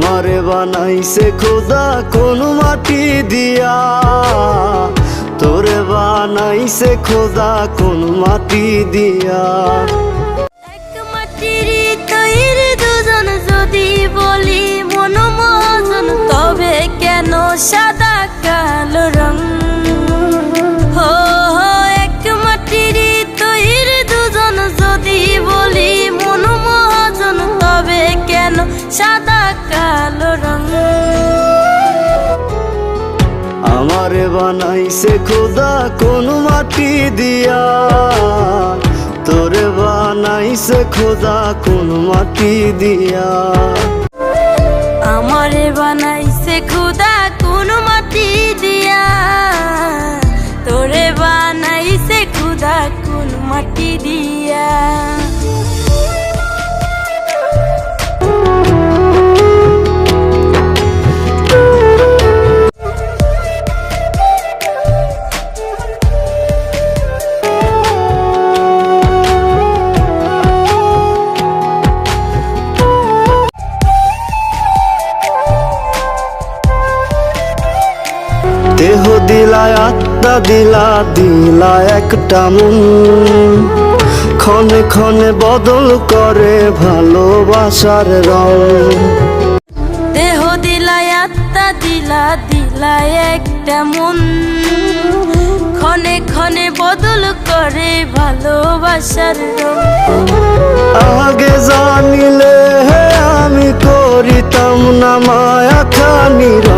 আমারে বানাইছে খোদা কোন মাটি দিয়া। তোরে বানাইছে খোদা কোন মাটি দিয়া। তবে কেন সাদা কালো রং? কেন সাদা কালো রং। আমারে বানাইছে খোদা কোন মাটি দিয়া। তোরে বানাইছে খোদা কোন মাটি দিয়া। আমারে বানাইছে খুদা কোন মাটি দিয়া। তোরে বানাইছে খুদা কোন মাটি দেহ দিলায় আত্মা দিলা দিলা একটা মন। ক্ষণে ক্ষণে বদল করে ভালোবাসার রং। দেহ দিলায় আত্মা দিলা দিলা একটা মন। ক্ষণে ক্ষণে বদল করে ভালোবাসার রং। আগে জানিলে আমি করিতাম না মায়া খানি রং। তুলিতে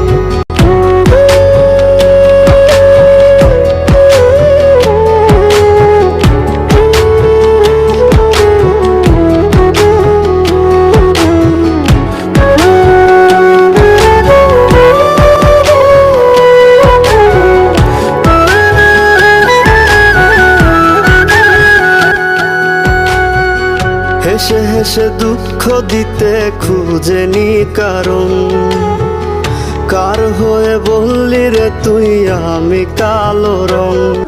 হেসে হেসে দুঃখ দিতে খুঁজেনি কারণ। কার হয়ে বললি রে তুই, আমি কালো রং।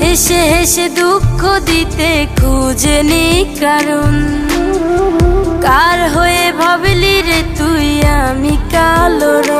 হেসে হেসে দুঃখ দিতে খুঁজেনি কারণ। কার হয়ে ভাবলি রে তুই, আমি কালো রং।